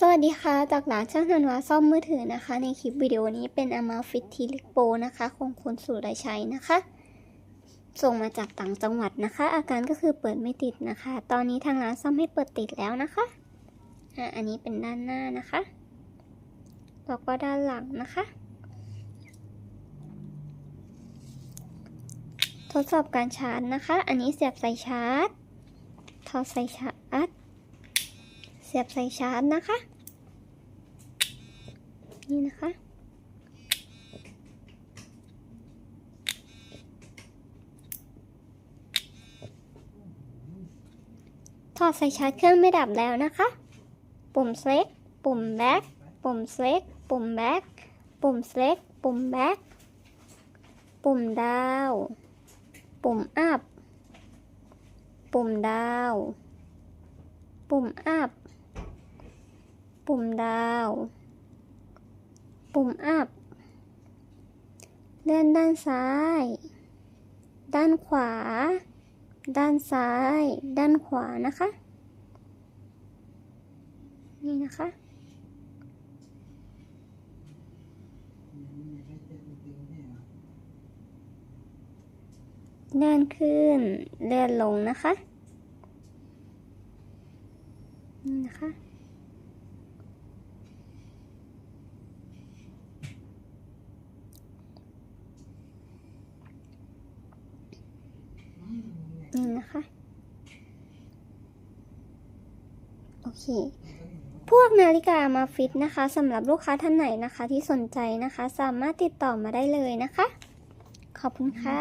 สวัสดีค่ะ จากร้านช่างธันวาซ่อมมือถือนะคะ ในคลิปวิดีโอนี้เป็น a m a f i t t i l i c Pro นะคะของคุณสุรชัยนะคะ ส่งมาจากต่างจังหวัดนะคะ อาการก็คือเปิดไม่ติดนะคะ ตอนนี้ทางร้านซ่อมให้เปิดติดแล้วนะคะอะอันนี้เป็นด้านหน้านะคะแล้วก็ด้านหลังนะคะ ทดสอบการชาร์จนะคะ อันนี้เสียบสายชาร์จถอดสายชาร์จ เสียบสายชาร์จนะคะ นี่นะคะ ถอดสายชาร์จเครื่องไม่ดับแล้วนะคะ ปุ่มเซ็กปุ่มแบ็กปุ่มเซ็กปุ่มแบ็กปุ่มเซ็กปุ่มแบ็กปุ่มดาว ปุ่มอัพ ปุ่มดาว ปุ่มอัพ ปุ่มดาว ปุ่มอัพ เลื่อนด้านซ้าย ด้านขวา ด้านซ้าย ด้านขวานะคะ นี่นะคะเลื่อนขึ้นเลื่อนลงนะคะ นี่นะคะ นี่นะคะ โอเค พวกนาฬิกามาฟิตนะคะสำหรับลูกค้าท่านไหนนะคะ ที่สนใจนะคะ สามารถติดต่อมาได้เลยนะคะ ขอบคุณค่ะ